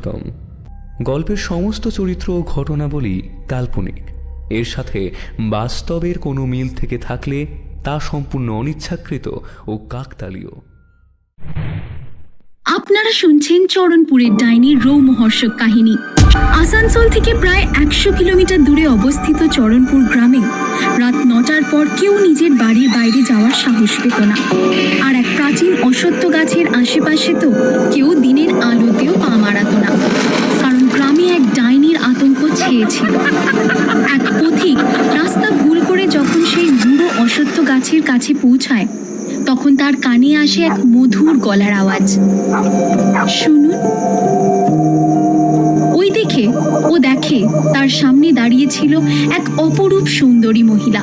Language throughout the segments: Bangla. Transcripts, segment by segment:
স্বাগতম। গল্পের সমস্ত চরিত্র ও ঘটনাবলী কাল্পনিক। এর সাথে বাস্তবের কোনো মিল থেকে থাকলে তা সম্পূর্ণ অনিচ্ছাকৃত ও কাকতালীয়। আপনারা শুনছেন চরণপুরের ডাইনির রৌমহর্ষক কাহিনী। আসানসোল থেকে প্রায় একশো কিলোমিটার দূরে অবস্থিত চরণপুর গ্রামে রাত নটার পর কেউ নিজের বাড়ির বাইরে যাওয়ার সাহস পেত না। আর এক প্রাচীন অসত্য গাছের আশেপাশে তো কেউ দিনের আলোতেও পা মারাতো ছেয়েছিল এক পথিক রাস্তা ভুল করে যখন সেই বুড়ো অসত্য গাছের কাছে পৌঁছায়, তখন তার কানে আসে এক মধুর গলার আওয়াজ। শুনুন। ওই দেখে ও দেখে তার সামনে দাঁড়িয়েছিল এক অপরূপ সুন্দরী মহিলা।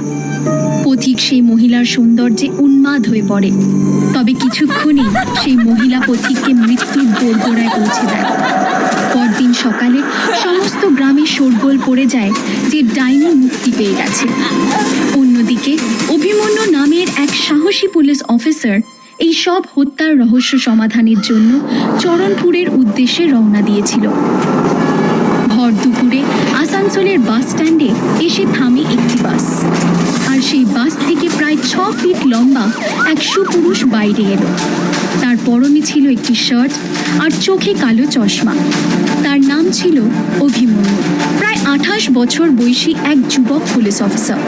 পথিক সেই মহিলার সৌন্দর্যে উন্মাদ হয়ে পড়ে। তবে কিছুক্ষণেই সেই মহিলা পথিককে মৃত্যুর দোরগোড়ায় পৌঁছে দেয়। শোরগোল পড়ে যায় যে ডাইনি মুক্তি পেয়ে গেছে। অন্যদিকে, অভিমন্যু নামের এক সাহসী পুলিশ অফিসার এই সব হত্যার রহস্য সমাধানের জন্য চরণপুরের উদ্দেশ্যে রওনা দিয়েছিল। ভর দুপুরে আসানসোলের বাস স্ট্যান্ডে এসে থামে একটি বাস। আর সেই বাস থেকে প্রায় ছ ফিট লম্বা এক সুপুরুষ বাইরে এলো। তার পরনে ছিল একটি শার্ট আর চোখে কালো চশমা। তার নাম ছিল অভিমন্যু। প্রায় আঠাশ বছর বয়সী এক যুবক পুলিশ অফিসার।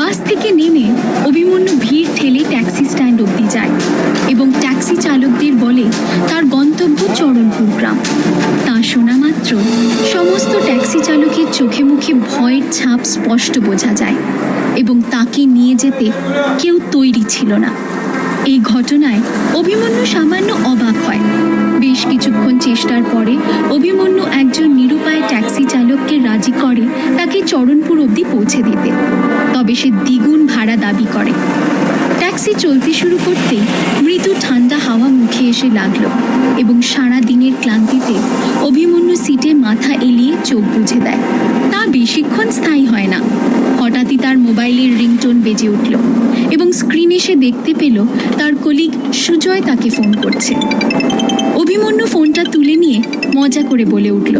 বাস থেকে নেমে অভিমন্যু ভিড় ঠেলে ট্যাক্সি স্ট্যান্ড অব্দি যায় এবং ট্যাক্সি চালকদের বলে তার গন্তব্য চরণপুর গ্রাম। তা শোনা মাত্র সমস্ত ট্যাক্সি চালকের চোখে মুখে ভয়ের ছাপ স্পষ্ট বোঝা যায় এবং তাকে নিয়ে যেতে কেউ তৈরি ছিল না। এই ঘটনায় অভিমন্যু সামান্য অবাক হয়। বেশ কিছুক্ষণ চেষ্টার পরে অভিমন্যু একজন নিরুপায় ট্যাক্সি চালককে রাজি করে তাকে চরণপুর অবধি পৌঁছে দিতে। তবে সে দ্বিগুণ ভাড়া দাবি করে। ট্যাক্সি চলতে শুরু করতেই মৃদু ঠান্ডা হাওয়া মুখে এসে লাগল এবং সারা দিনের ক্লান্তিতে অভিমন্যু সিটে মাথা এলিয়ে চোখ বুঝে দেয়। তা বেশিক্ষণ স্থায়ী হয় না। হঠাৎই তার মোবাইলের রিংটোন বেজে উঠল এবং স্ক্রিনে সে দেখতে পেল তার কলিগ সুজয় তাকে ফোন করছে। অভিমন্যু ফোনটা তুলে নিয়ে মজা করে বলে উঠল,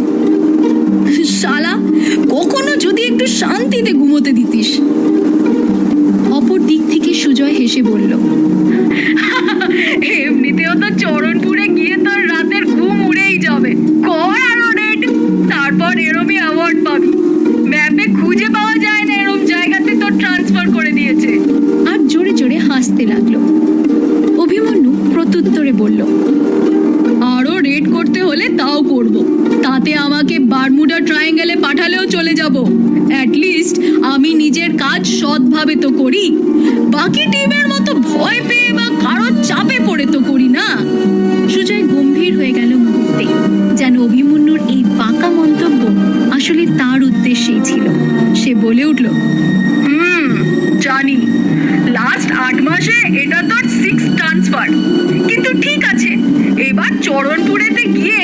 শালা, কখনো যদি একটু শান্তিতে ঘুমোতে দিতিস। থেকে সুজয় হেসে বলল এমনিতেও তো চরণপুরে গিয়ে তোর রাতের ঘুম উড়েই যাবে। কর আরও রেট তারপর এরমই অ্যাওয়ার্ড পাবি। ম্যাপে খুঁজে পাওয়া যায় না এরম জায়গাতে তোর ট্রান্সফার করে দিয়েছে। আর জোরে জোরে হাসতে লাগল। অভিমন্যু প্রত্যুত্তরে বলল আরও রেড করতে হলে তাও করব। তাতে আমাকে বারমুডা ট্রায়াঙ্গেলে পাঠালেও চলে যাব। লিস্ট আমি নিজের কাজ সৎভাবে তো করি। বাকি টিমের মতো ভয় পেয়ে বা কারোর চাপে পড়ে তো করি না। সুজয় গম্ভীর হয়ে গেল মুহূর্তে। যেন অভিমন্যুর এই পাকা মন্তব্য আসলে তার উদ্দেশ্যেই ছিল। সে বলে উঠল, হুম, জানি। লাস্ট আট মাসে এটা তোর সিক্স ট্রান্সফার কিন্তু ঠিক আছে, এবার চরণপুরেতে গিয়ে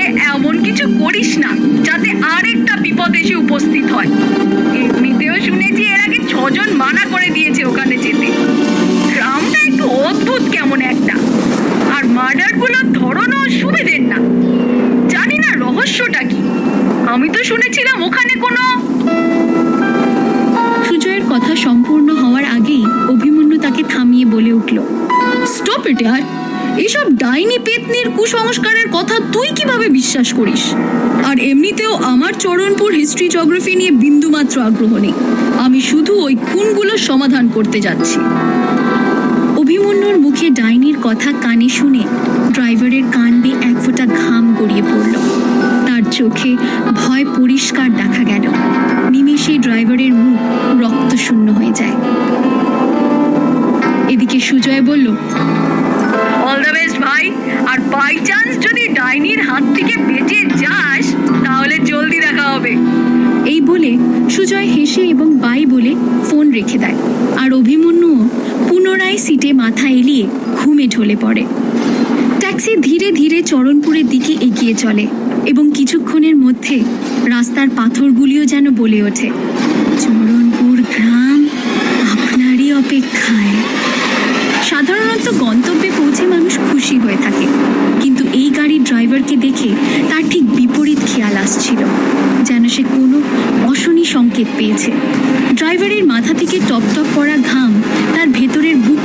আমি তো শুনেছিলাম ওখানে কোনো সুজয়ের কথা সম্পূর্ণ হওয়ার আগেই অভিমন্যু তাকে থামিয়ে বলে উঠল স্টপ ইট ইয়ার এসব ডাইনি পেতনির কুসংস্কারের কথা তুই কীভাবে বিশ্বাস করিস? আর এমনিতেও আমার চরণপুর হিস্ট্রি জিওগ্রাফি নিয়ে বিন্দুমাত্র আগ্রহ নেই। আমি শুধু ওই খুনগুলোর সমাধান করতে যাচ্ছি। অভিমন্যুর মুখে ডাইনির কথা কানে শুনে ড্রাইভারের কান দিয়ে এক ফোঁটা ঘাম গড়িয়ে পড়ল। চোখে ভয় পরিষ্কার দেখা গেল। নিমেষেই ড্রাইভারের মুখ রক্তশূন্য হয়ে যায়। এদিকে সুজয় বলল অল দ্য বেস্ট ভাই। আর বাই চান্স যদি ডাইনির হাত থেকে বেঁচে যাস তাহলে জলদি দেখা হবে। এই বলে সুজয় হেসে এবং বাই বলে ফোন রেখে দেয়। আর অভিমন্যুও পুনরায় সিটে মাথা এলিয়ে ঘুমে ঢলে পড়ে। ট্যাক্সি ধীরে ধীরে চরণপুরের দিকে এগিয়ে চলে এবং কিছুক্ষণের মধ্যে রাস্তার পাথরগুলিও যেন বলে ওঠে। চরণপুর গ্রাম আপনারই অপেক্ষায়। সাধারণত গন্তব্যে পৌঁছে মানুষ খুশি হয়ে থাকে, কিন্তু এই গাড়ির ড্রাইভারকে দেখে তার ঠিক বিপরীত খেয়াল আসছিল, যেন সে কোনো অশনি সংকেত পেয়েছে। ড্রাইভারের মাথা থেকে টপটপ করা ঘাম তার ভেতরের বুক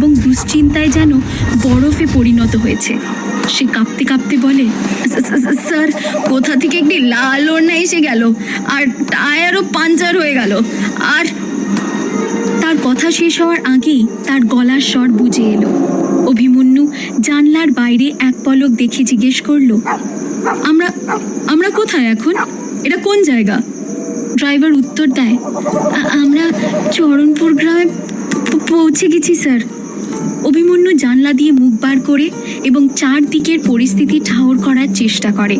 এবং দুশ্চিন্তায় যেন বরফে পরিণত হয়েছে। সে কাঁপতে কাঁপতে বলে, "স- স- স- স্যার, কোথা থেকে একটি লাল ওড়না এসে গেল? আর টায়ারও পাঞ্চার হয়ে গেল। আর তার কথা শেষ হওয়ার আগেই তার গলার স্বর বুঝে এলো। অভিমন্যু জানলার বাইরে এক পলক দেখে জিজ্ঞেস করল, আমরা আমরা কোথায় এখন? এটা কোন জায়গা? ড্রাইভার উত্তর দেয় আমরা চরণপুর গ্রামে পৌঁছে গেছি, স্যার। অভিমন্যু জানলা দিয়ে মুখ বার করে এবং চারদিকের পরিস্থিতি ঠাউর করার চেষ্টা করে।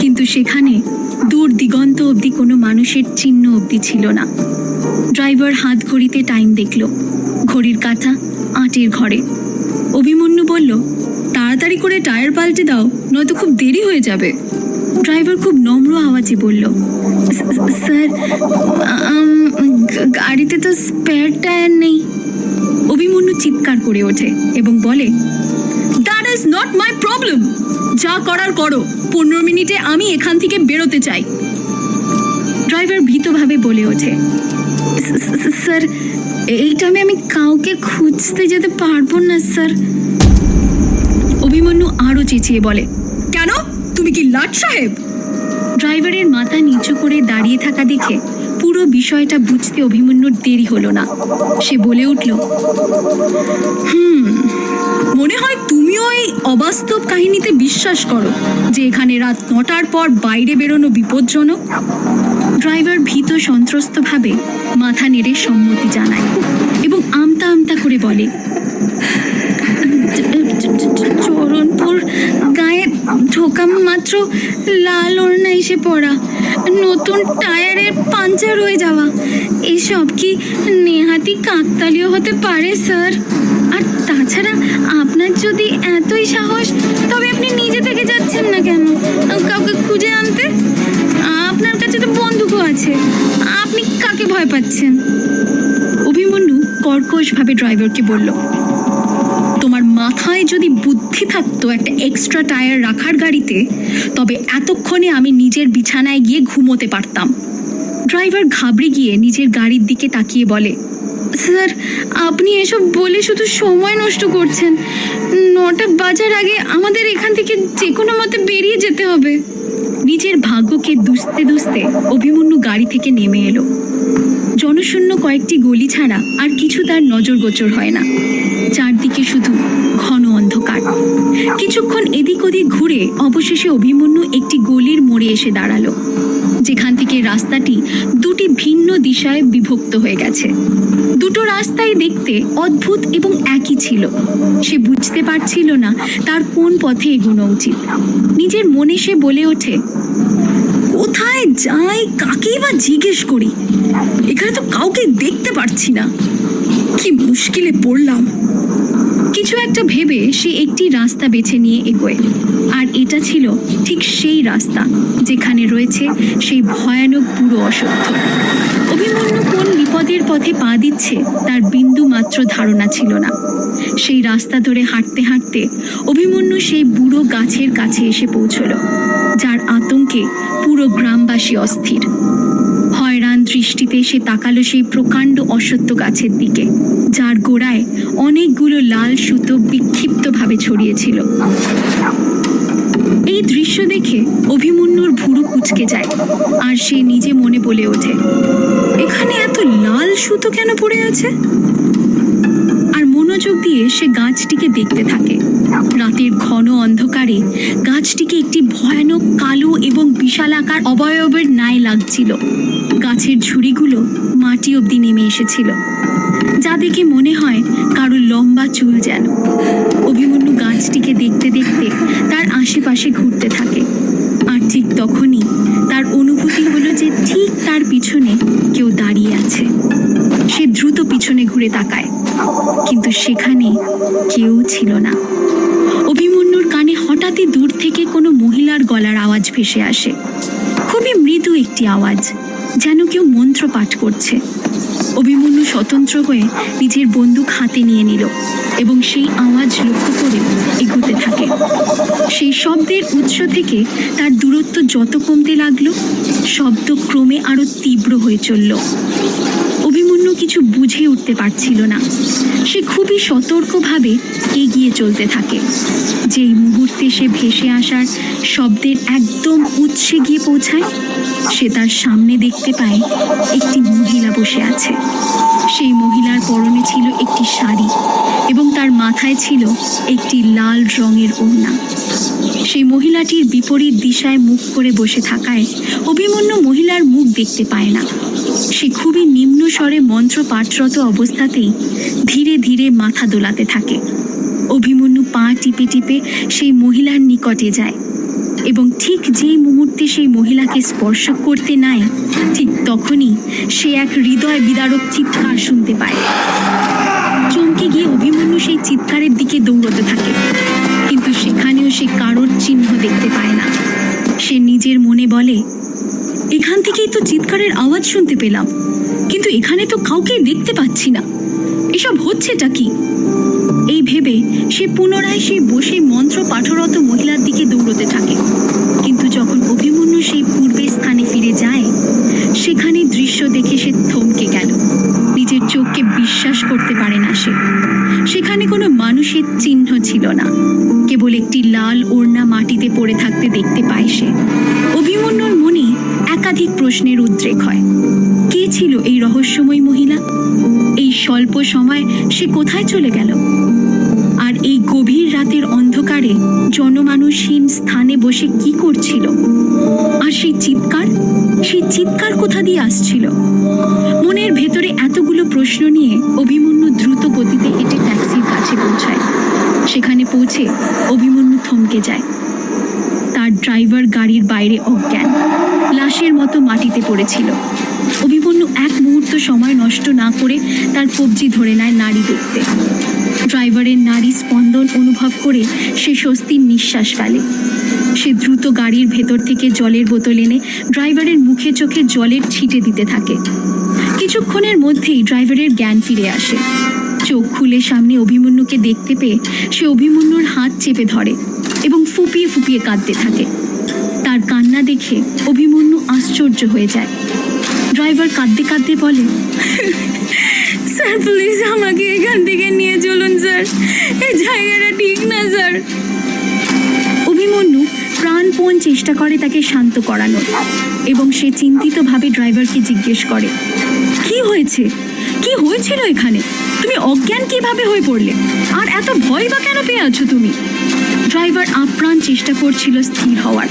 কিন্তু সেখানে দূর দিগন্ত অবধি কোনো মানুষের চিহ্ন অবধি ছিল না। ড্রাইভার হাত ঘড়িতে টাইম দেখল। ঘড়ির কাঁথা আটের ঘরে। অভিমন্যু বলল, তাড়াতাড়ি করে টায়ার পাল্টে দাও, নয়তো খুব দেরি হয়ে যাবে। ড্রাইভার খুব নম্র আওয়াজে বলল স্যার গাড়িতে তো স্পেয়ার টায়ার নেই। চিৎকার করে ওঠে এবং বলে that is not my problem যা করার করো। পনেরো মিনিটে আমি এখান থেকে বেরোতে চাই। ড্রাইভার ভীতভাবে বলে ওঠে "স- স- স্যার, এই টাইমে আমি কাউকে খুঁজতে যেতে পারব না, স্যার। অভিমন্যু আরও চেঁচিয়ে বলে, কেন? তুমি কি লাট সাহেব? ড্রাইভারের মাথা নিচু করে দাঁড়িয়ে থাকা দেখে পুরো বিষয়টা বুঝতে অভিমন্যুর দেরি হলো না। সে বলে উঠল, হুম, মনে হয় তুমিও এই অবাস্তব কাহিনীতে বিশ্বাস করো যে এখানে রাত নটার পর বাইরে বেরোনো বিপজ্জনক? ড্রাইভার ভীত সন্ত্রস্তভাবে মাথা নেড়ে সম্মতি জানায় এবং আমতা আমতা করে বলে, চরণপুর গায়ে ঢোকা মাত্র লাল ওড়না এসে পড়া। নতুন টায়ারের পাঞ্চার হয়ে যাওয়া। এসব কি নেহাতি কাকতালীয় হতে পারে, স্যার? আর তাছাড়া আপনার যদি এতই সাহস, তবে আপনি নিজে থেকে যাচ্ছেন না কেন? কাউকে খুঁজে আনতে? আপনার কাছে তো বন্দুকও আছে। আপনি কাকে ভয় পাচ্ছেন? অভিমন্যু কর্কশভাবে ড্রাইভারকে বলল মাথায় যদি বুদ্ধি থাকতো একটা এক্সট্রা টায়ার রাখার গাড়িতে, তবে এতক্ষণে আমি নিজের বিছানায় গিয়ে ঘুমোতে পারতাম। ড্রাইভার ঘাবড়ে গিয়ে নিজের গাড়ির দিকে তাকিয়ে বলে, স্যার, আপনি এসব বলে শুধু সময় নষ্ট করছেন। নটা বাজার আগে আমাদের এখান থেকে যে কোনো মতে বেরিয়ে যেতে হবে। নিজের ভাগ্যকে দুষতে দুষতে অভিমন্যু গাড়ি থেকে নেমে এলো। জনশূন্য কয়েকটি গলি ছাড়া আর কিছু তার নজর গোচর হয় না। চারদিকে শুধু কিছুক্ষণ এদিক ওদিক ঘুরে অবশেষে অভিমন্যু একটি গলির মোড়ে এসে দাঁড়াল। যেখান থেকে রাস্তাটি দুটি ভিন্ন দিশায় বিভক্ত হয়ে গেছে। দুটো রাস্তাই দেখতে অদ্ভুত এবং একই ছিল। সে বুঝতে পারছিল না তার কোন পথে এগোনো উচিত। নিজের মনে সে বলে ওঠে, কোথায় যাই, কাকেই বা জিজ্ঞেস করি? এখানে তো কাউকে দেখতে পারছি না। কি মুশকিলে পড়লাম। কিছু একটা ভেবে সে একটি রাস্তা বেছে নিয়ে এগোয়। আর এটা ছিল ঠিক সেই রাস্তা যেখানে রয়েছে সেই ভয়ানক পুরো অসত্য। অভিমন্যু কোন বিপদের পথে পা দিচ্ছে তার বিন্দু মাত্র ধারণা ছিল না। সেই রাস্তা ধরে হাঁটতে হাঁটতে অভিমন্যু সেই বুড়ো গাছের কাছে এসে পৌঁছলো, যার আতঙ্কে পুরো গ্রামবাসী অস্থির। দৃষ্টিতে সে তাকালো সেই প্রকাণ্ড অসত্য গাছের দিকে, যার গোড়ায় অনেকগুলো লাল সুতো বিক্ষিপ্তভাবে ছড়িয়েছিল এই দৃশ্য দেখে অভিমন্যুর ভুরু কুচকে যায়, আর সে নিজে মনে বলে ওঠে, এখানে এত লাল সুতো কেন পড়ে আছে? মনোযোগ দিয়ে সে গাছটিকে দেখতে থাকে। রাতের ঘন অন্ধকারে গাছটিকে একটি ভয়ানক কালো এবং বিশালাকার অবয়বের ন্যায় লাগছিল। গাছের ঝুড়িগুলো মাটি অবধি নেমে এসেছিল। যা দেখে মনে হয় কারও লম্বা চুল যেন। অভিমন্যু গাছটিকে দেখতে দেখতে তার আশেপাশে ঘুরতে থাকে। আর ঠিক তখনই তার অনুভূতি হলো যে ঠিক তার পিছনে কেউ দাঁড়িয়ে আছে। সে দ্রুত পিছনে ঘুরে তাকায়। কিন্তু সেখানে কেউ ছিল না। অভিমন্যুর কানে হঠাৎই দূর থেকে কোনো মহিলার গলার আওয়াজ ভেসে আসে। খুবই মৃদু একটি আওয়াজ, যেন কেউ মন্ত্র পাঠ করছে। অভিমন্যু স্বতন্ত্র হয়ে নিজের বন্দুক হাতে নিয়ে নিল এবং সেই আওয়াজ লক্ষ্য করে এগোতে থাকে। সেই শব্দের উৎস থেকে তার দূরত্ব যত কমতে লাগল, শব্দ ক্রমে আরও তীব্র হয়ে চলল। অভিমন্যু কিছু বুঝে উঠতে পারছিল না। সে খুবই সতর্কভাবে এগিয়ে চলতে থাকে। যেই মুহূর্তে সে ভেসে আসার শব্দের একদম উৎসে গিয়ে পৌঁছায়, সে তার সামনে দেখতে পায় একটি মহিলা বসে আছে। সেই মহিলার পরনে ছিল একটি শাড়ি এবং তার মাথায় ছিল একটি লাল রঙের ওড়না। সেই মহিলাটির বিপরীত দিশায় মুখ করে বসে থাকায় অভিমন্যু মহিলার মুখ দেখতে পায় না। সে খুবই নিম্ন স্বরে মন্ত্র পাঠরত অবস্থাতেই ধীরে ধীরে মাথা দোলাতে থাকে। অভিমন্যু পা টিপে টিপে সেই মহিলার নিকটে যায় এবং ঠিক যেই মুহূর্তে সেই মহিলাকে স্পর্শ করতে নাই, ঠিক তখনই সে এক হৃদয় বিদারক চিৎকার শুনতে পায়। গিয়ে অভিমন্যু সেই চিৎকারের দিকে দৌড়তে থাকে। কিন্তু সেখানেও সে কারোর চিহ্ন দেখতে পায় না। সে নিজের মনে বলে, এখান থেকেই তো চিৎকারের আওয়াজ শুনতে পেলাম। কিন্তু এখানে তো কাউকে দেখতে পাচ্ছি না। এসব হচ্ছেটা কি? এই ভেবে সে পুনরায় সেই বসে মন্ত্র পাঠরত মহিলার দিকে দৌড়তে থাকে। কিন্তু যখন অভিমন্যু সেই পূর্বের স্থানে ফিরে যায়, সেখানে দৃশ্য দেখে সে থমকে গেল। নিজের চোখকে বিশ্বাস করতে পারে না সে। সেখানে কোনো মানুষের চিহ্ন ছিল না। কেবল একটি লাল ওড়না মাটিতে পড়ে থাকতে দেখতে পায় সে। অভিমন্যুর মনে একাধিক প্রশ্নের উদ্রেক হয়। কে ছিল এই রহস্যময় মহিলা? এই স্বল্প সময় সে কোথায় চলে গেল? এই গভীর রাতের অন্ধকারে জনমানুষহীন স্থানে বসে কি করছিল? আর সেই চিৎকার? সেই চিৎকার কোথা দিয়ে আসছিল? মনের ভেতরে এতগুলো প্রশ্ন নিয়ে অভিমন্যু দ্রুত গতিতে হেঁটে ট্যাক্সির কাছে পৌঁছায়। সেখানে পৌঁছে অভিমন্যু থমকে যায়। তার ড্রাইভার গাড়ির বাইরে অজ্ঞান, লাশের মতো মাটিতে পড়েছিল। অভিমন্যু এক মুহূর্ত সময় নষ্ট না করে তার কবজি ধরে নেয় নারী দেখতে। ড্রাইভারের নারী স্পন্দন অনুভব করে সে স্বস্তির নিঃশ্বাস ফেলে। সে দ্রুত গাড়ির ভেতর থেকে জলের বোতল এনে ড্রাইভারের মুখে চোখে জলের ছিটে দিতে থাকে। কিছুক্ষণের মধ্যেই ড্রাইভারের জ্ঞান ফিরে আসে। চোখ খুলে সামনে অভিমন্যুকে দেখতে পেয়ে সে অভিমন্যুর হাত চেপে ধরে এবং ফুপিয়ে ফুপিয়ে কাঁদতে থাকে। তার কান্না দেখে অভিমন্যু আশ্চর্য হয়ে যায়। ড্রাইভার কাঁদতে কাঁদতে বলে স্যার প্লিজ আমাকে এখান থেকে নিয়ে চলুন, স্যার। এই জায়গাটা ঠিক না, স্যার। অভিমন্যু প্রাণপণ চেষ্টা করে তাকে শান্ত করানোর এবং সে চিন্তিতভাবে ড্রাইভারকে জিজ্ঞেস করে, কি হয়েছে? কি হয়েছিল এখানে? তুমি অজ্ঞান কীভাবে হয়ে পড়লে? আর এত ভয় বা কেন পেয়ে আছো তুমি? ড্রাইভার আপ্রাণ চেষ্টা করছিল স্থির হওয়ার।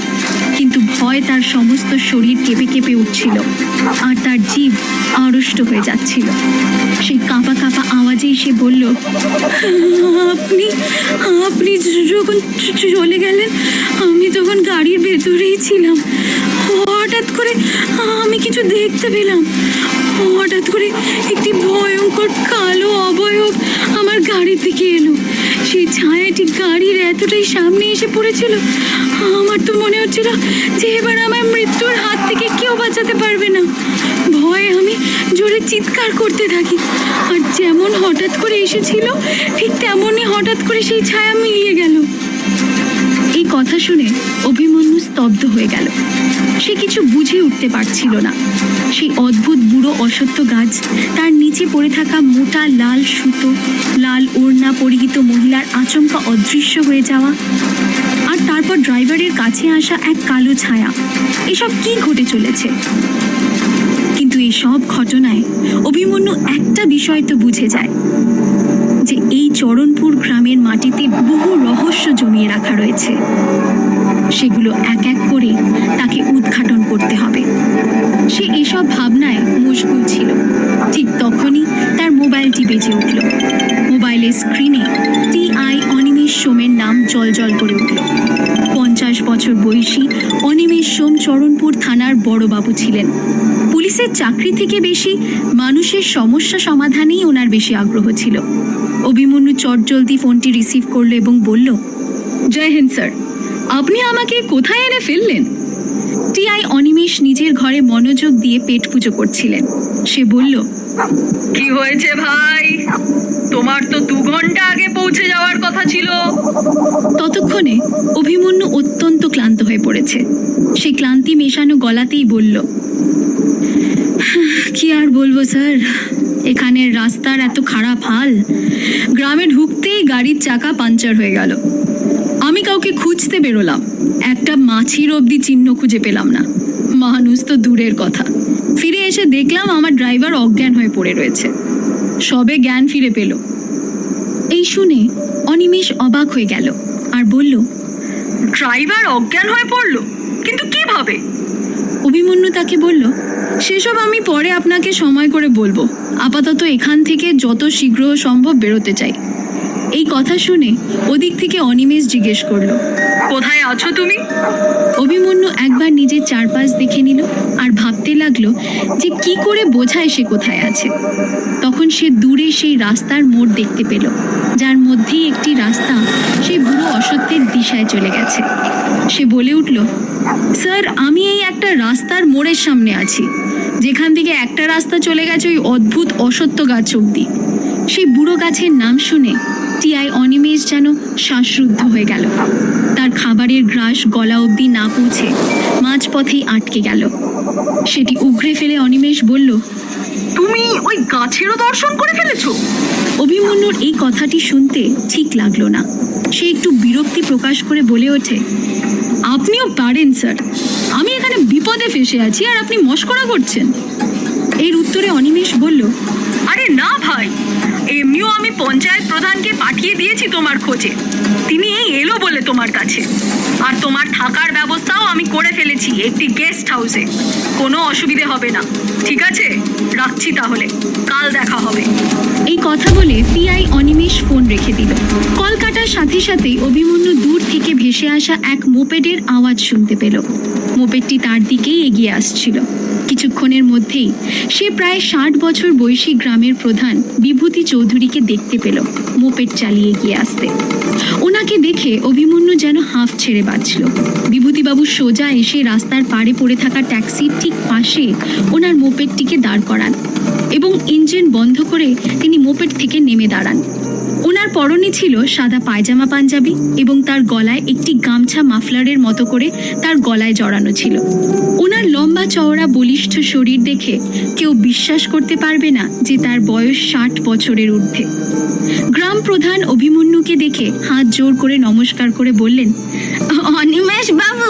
কিন্তু ভয় তার সমস্ত শরীর কেঁপে কেঁপে উঠছিল। আর তার জীব আড়ষ্ট হয়ে যাচ্ছিল। সেই কাঁপা কাঁপা আওয়াজেই সে বলল, আপনি আপনি যখন চলে গেলেন, আমি তখন গাড়ির ভেতরেই ছিলাম। হঠাৎ করে আমি কিছু দেখতে পেলাম। হঠাৎ করে একটি ভয়ঙ্কর কালো অবয়ব আমার গাড়ির দিকে এলো। সেই ছায়াটি গাড়ির এতটাই সামনে এসে পড়েছিল, আমার তো মনে হচ্ছিল যে এবার আমার মৃত্যুর হাত থেকে কেউ বাঁচাতে পারবে না। ভয়ে আমি জোরে চিৎকার করতে থাকি, আর যেমন হঠাৎ করে এসেছিল, ঠিক তেমনই হঠাৎ করে সেই ছায়া মিলিয়ে গেল। এই কথা শুনে অভিমন্যু স্তব্ধ হয়ে গেল। সে কিছু বুঝে উঠতে পারছিল না। সেই অদ্ভুত বুড়ো অসত্য গাছ, তার নিচে পড়ে থাকা মোটা লাল সুতো, লাল ওড়না পরিহিত মহিলার আচমকা অদৃশ্য হয়ে যাওয়া, আর তারপর ড্রাইভারের কাছে আসা এক কালো ছায়া। এসব কি ঘটে চলেছে? কিন্তু এই সব ঘটনায় অভিমন্যু একটা বিষয় তো বুঝে যায়, যে এই চরণপুর গ্রামের মাটিতে বহু রহস্য জমিয়ে রাখা রয়েছে। সেগুলো এক এক করে সোমের নাম জল জল করে উঠল। পঞ্চাশ বছর বয়সী অনিমেষ সোম চরণপুর থানার বড়বাবু ছিলেন। পুলিশের চাকরি থেকে বেশি মানুষের সমস্যা সমাধানেই ওনার বেশি আগ্রহ ছিল। অভিমন্যু চটজলদি ফোনটি রিসিভ করল এবং বলল, জয় হিন্দ, স্যার। আপনি আমাকে কোথায় এনে ফেললেন? টিআই অনিমেষ নিজের ঘরে মনোযোগ দিয়ে পেট পুজো করছিলেন। সে বলল, কি হয়েছে ভাই? তোমার তো দু ঘণ্টা আগে পৌঁছে যাওয়ার ততক্ষণে অভিমন্যু অত্যন্ত ক্লান্ত হয়ে পড়েছে। সে ক্লান্তি মেশানো গলাতেই বলল কি আর বলব স্যার? এখানের রাস্তার এত খারাপ হাল। গ্রামে ঢুকতেই গাড়ির চাকা পাঞ্চার হয়ে গেল। আমি কাউকে খুঁজতে বেরোলাম। একটা মাছির অবধি চিহ্ন খুঁজে পেলাম না। মানুষ তো দূরের কথা। ফিরে এসে দেখলাম আমার ড্রাইভার অজ্ঞান হয়ে পড়ে রয়েছে। সবে জ্ঞান ফিরে পেল। এই শুনে অনিমেষ অবাক হয়ে গেল। আর বলল ড্রাইভার অজ্ঞান হয়ে পড়ল কিন্তু কীভাবে? অভিমন্যু তাকে বলল সেসব আমি পরে আপনাকে সময় করে বলব। আপাতত এখান থেকে যত শীঘ্র সম্ভব বেরোতে চাই। এই কথা শুনে ওদিক থেকে অনিমেষ জিজ্ঞেস করল কোথায় আছো তুমি? অভিমন্যু একবার নিজের চারপাশ দেখে নিল আর ভাবতে লাগল যে কি করে বোঝায় সে কোথায় আছে। তখন সে দূরে সেই রাস্তার মোড় দেখতে পেল যার মধ্যেই একটি রাস্তা সেই বুড়ো অসত্যের দিশায় চলে গেছে। সে বলে উঠল স্যার আমি এই একটা রাস্তার মোড়ের সামনে আছি যেখান থেকে একটা রাস্তা চলে গেছে ওই অদ্ভুত অসত্য গাছ অব্দি সেই বুড়ো গাছের নাম শুনে টিআই অনিমেষ যেন শ্বাসরুদ্ধ হয়ে গেল। তার খাবারের গ্রাস গলা অবধি না পৌঁছে মাঝপথেই আটকে গেল। সেটি উগড়ে ফেলে অনিমেষ বলল তুমি ওই গাছেরও দর্শন করে ফেলেছ? অভিমন্যুর এই কথাটি শুনতে ঠিক লাগল না। সে একটু বিরক্তি প্রকাশ করে বলে ওঠে আপনিও পারেন স্যার। আমি এখানে বিপদে ফেসে আছি আর আপনি মস্করা করছেন। এর উত্তরে অনিমেষ বলল আরে না ভাই এমনিও আমি পঞ্চায়েত প্রধানকে পাঠিয়ে দিয়েছি তোমার খোঁজে। তিনি এই এলো বলে তোমার কাছে। আর তোমার থাকার ব্যবস্থাও আমি করে ফেলেছি একটি গেস্ট হাউসে। কোনো অসুবিধে হবে না। ঠিক আছে? রাখছি তাহলে। কাল দেখা হবে। এই কথা বলে পিআই অনিমেষ ফোন রেখে দিল। কল কাটার সাথে সাথেই অভিমন্যু দূর থেকে ভেসে আসা এক মোপেডের আওয়াজ শুনতে পেল। মোপেডটি তার দিকেই এগিয়ে আসছিল। কিছুক্ষণের মধ্যেই সে প্রায় ষাট বছর বয়সী গ্রামের প্রধান বিভূতি চৌধুরীকে দেখতে পেল মোপেট চালিয়ে গিয়ে আসতে। ওনাকে দেখে অভিমন্যু যেন হাঁফ ছেড়ে বাঁচল। বিভূতিবাবু সোজা এসে রাস্তার পাড়ে পড়ে থাকা ট্যাক্সির ঠিক পাশে ওনার মোপেডটিকে দাঁড় করান এবং ইঞ্জিন বন্ধ করে তিনি মোপেট থেকে নেমে দাঁড়ান। ওনার পরনে ছিল সাদা পায়জামা পাঞ্জাবি এবং তার গলায় একটি গামছা মাফলারের মতো করে তার গলায় জড়ানো ছিল। ওনার লম্বা চওড়া বলিষ্ঠ শরীর দেখে কেউ বিশ্বাস করতে পারবে না যে তার বয়স ষাট বছরের ঊর্ধ্বে। গ্রাম প্রধান অভিমন্যুকে দেখে হাত জোর করে নমস্কার করে বললেন অনিমেষ বাবু,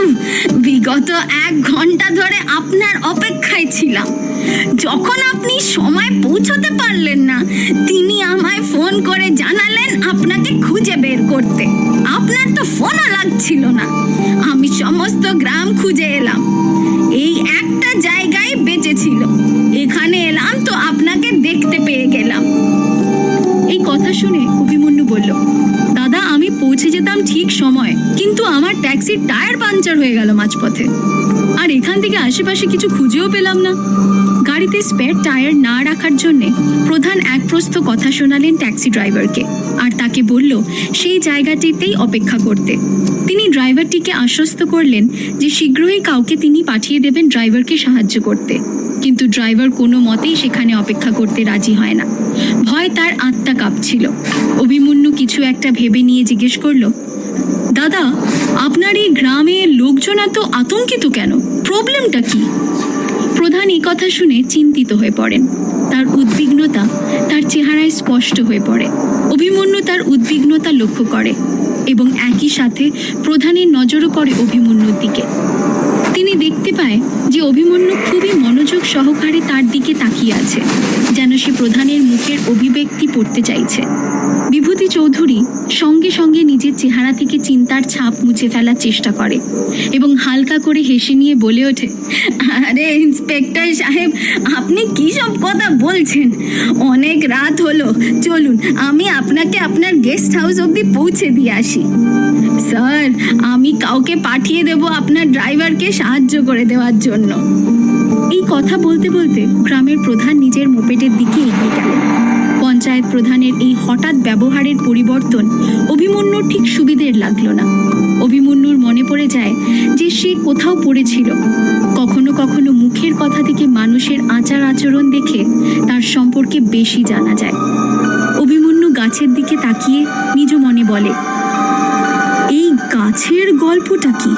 বিগত এক ঘণ্টা ধরে আপনার অপেক্ষায় ছিলাম। যখন আপনি সময় পৌঁছতে পারলেন না, তিনি আমায় ফোন করে জানালেন আপনাকে খুঁজে বের করতে। আপনার তো ফোনও লাগছিল না। আমি সমস্ত গ্রাম খুঁজে এলাম। এই একটা জায়গায় বেঁচে ছিল এখানে এলাম তো আপনাকে দেখতে পেয়ে গেলাম। এই কথা শুনে অভিমন্যু বলল দাদা, আমি পৌঁছে যেতাম ঠিক সময়। কিন্তু আমার ট্যাক্সির টায়ার পাঞ্চার হয়ে গেল মাঝপথে। আর এখান থেকে আশেপাশে কিছু খুঁজেও পেলাম না। গাড়িতে স্পেয়ার টায়ার না রাখার জন্যে প্রধান এক প্রস্থ কথা শোনালেন ট্যাক্সি ড্রাইভারকে। আর তাকে বলল, সেই জায়গাটিতেই অপেক্ষা করতে। তিনি ড্রাইভারটিকে আশ্বস্ত করলেন যে শীঘ্রই কাউকে তিনি পাঠিয়ে দেবেন ড্রাইভারকে সাহায্য করতে। কিন্তু ড্রাইভার কোনো মতেই সেখানে অপেক্ষা করতে রাজি হয় না। ভয় তার আত্মা কাঁপছিল। অভিমন্যু কিছু একটা ভেবে নিয়ে জিজ্ঞেস করল, দাদা, আপনার এই গ্রামে লোকজন এত আতঙ্কিত কেন? প্রবলেমটা কি? প্রধান এই কথা শুনে চিন্তিত হয়ে পড়েন। তার উদ্বিগ্নতা তার চেহারায় স্পষ্ট হয়ে পড়ে। অভিমন্যু তার উদ্বিগ্নতা লক্ষ্য করে এবং একই সাথে প্রধানের নজরও পড়ে অভিমন্যুর দিকে। তিনি দেখতে পায় যে অভিমন্যু খুবই মনোযোগ সহকারে তার দিকে তাকিয়ে আছে, যেন সে প্রধানের মুখের অভিব্যক্তি পড়তে চাইছে। বিভূতি চৌধুরী সঙ্গে সঙ্গে নিজের চেহারা থেকে চিন্তার ছাপ মুছে ফেলার চেষ্টা করে এবং হালকা করে হেসে নিয়ে বলে ওঠে, আরে ইন্সপেক্টর সাহেব, আপনি কি সব কথা বলছেন? অনেক রাত হলো, চলুন আমি আপনাকে আপনার গেস্ট হাউস অবধি পৌঁছে দিয়ে আসি। স্যার, আমি কাউকে পাঠিয়ে দেব আপনার ড্রাইভারকে সাহায্য করে দেওয়ার জন্য। এই কথা বলতে বলতে গ্রামের প্রধান নিজের মোপেটের দিকে এগিয়ে গেলেন। পঞ্চায়েত প্রধানের এই হঠাৎ ব্যবহারের পরিবর্তন অভিমন্যুর ঠিক সুবিধের লাগল না। অভিমন্যুর মনে পড়ে যায় যে সে কোথাও পড়েছিল। কখনো কখনো মুখের কথা থেকে মানুষের আচার আচরণ দেখে তার সম্পর্কে বেশি জানা যায়। অভিমন্যু গাছের দিকে তাকিয়ে নিজ মনে বলে, এই গাছের গল্পটা কি?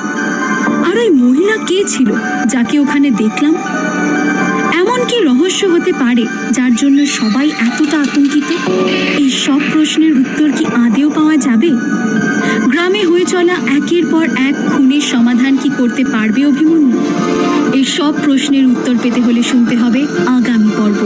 আর ওই মহিলা কে ছিল যাকে ওখানে দেখলাম? এমন কি রহস্য হতে পারে যার জন্য সবাই এতটা আতঙ্কিত? এই সব প্রশ্নের উত্তর কি আদেও পাওয়া যাবে? গ্রামে হয়ে চলা একের পর এক খুনের সমাধান কি করতে পারবে অভিমন্যু? এই সব প্রশ্নের উত্তর পেতে হলে শুনতে হবে আগামী পর্ব।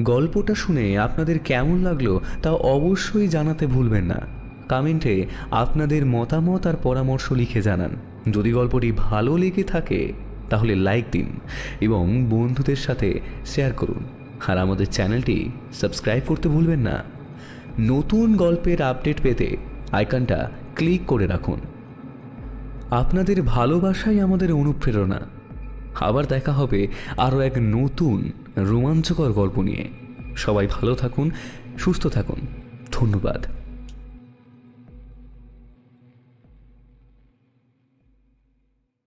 গল্পটা শুনে আপনাদের কেমন লাগল তা অবশ্যই জানাতে ভুলবেন না। কমেন্টে আপনাদের মতামত আর পরামর্শ লিখে জানান। যদি গল্পটি ভালো লেগে থাকে, তাহলে লাইক দিন এবং বন্ধুদের সাথে শেয়ার করুন। আর আমাদের চ্যানেলটি সাবস্ক্রাইব করতে ভুলবেন না। নতুন গল্পের আপডেট পেতে আইকনটা ক্লিক করে রাখুন। আপনাদের ভালোবাসাই আমাদের অনুপ্রেরণা। আবার দেখা হবে আরও এক নতুন রোমাঞ্চকর গল্প নিয়ে। সবাই ভালো থাকুন, সুস্থ থাকুন। ধন্যবাদ।